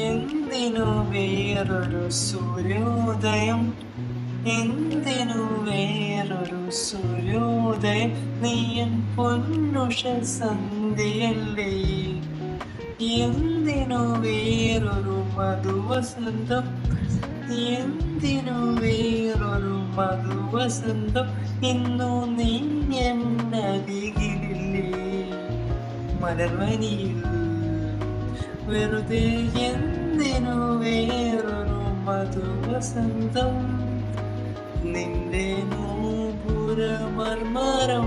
എന്തിനു വേറൊരു സൂര്യോദയം? എന്തിനു വേറൊരു സൂര്യോദയം? നീയൻ പൊന്നുഷ സന്ധ്യയല്ലേ? എന്തിനു വേറൊരു മധുവസന്തം? എന്തിനു വേറൊരു മധുവസന്തം? ഇന്നു നീ എന്നരികിലില്ലേ മലർവനിയിൽ വെറുതെ എന്തിനു വേറൊരു മധുവസന്തം നിന്റെ നൂപുര മർമരം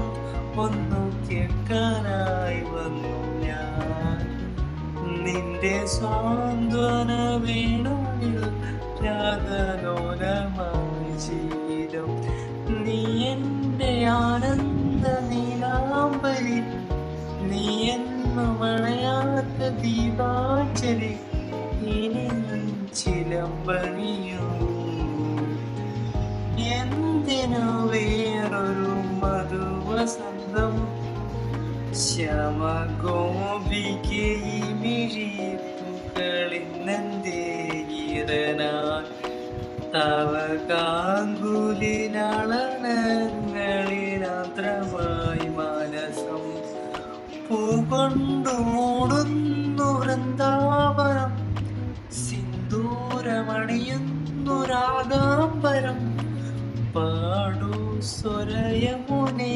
ഒന്നു കേൾക്കാനായി വന്നു ഞാൻ. നിന്റെ സ്വാന്ത്വന വേണുവിൽ രാഗലോലമായി ജീവിതം നീ എന്റെ ആനന്ദ നീലാംബരി നീ എന്നു മണയാത്ത ദീപാഞ്ജലി ഇനി ചിലമ്പണിയും. എന്തിനു വേറൊരു മധുവസന്തം? ശ്യാമഗോപിക്ക് ഈ മിഴിപ്പുകളിന്നെന്തേ ഈറനാൻ തവ കാങ്കുലിനാളനങ്ങളിനാത്രമായി പൂകൊണ്ടു മൂടുന്നു വൃന്ദാവനം. സിന്ദൂരമണിയുന്നു രാഗാംബരം പാടു സ്വരയമുനേ.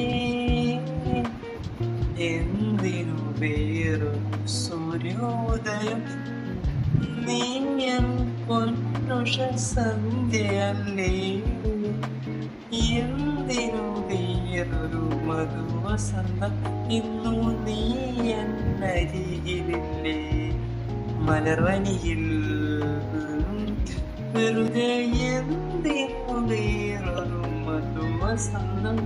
എന്തിനു വേറൊരു സൂര്യോദയം? നീയൻ പൊന്നുഷ സന്ധ്യയല്ലേ. എന്തിനു വേറൊരു മധുവസന്തം? ഇന്നു നീ എന്നരികിലില്ലേ മലർവനിയിൽ വെറുതെ എന്തിനു വേറൊരു മധുവസന്തം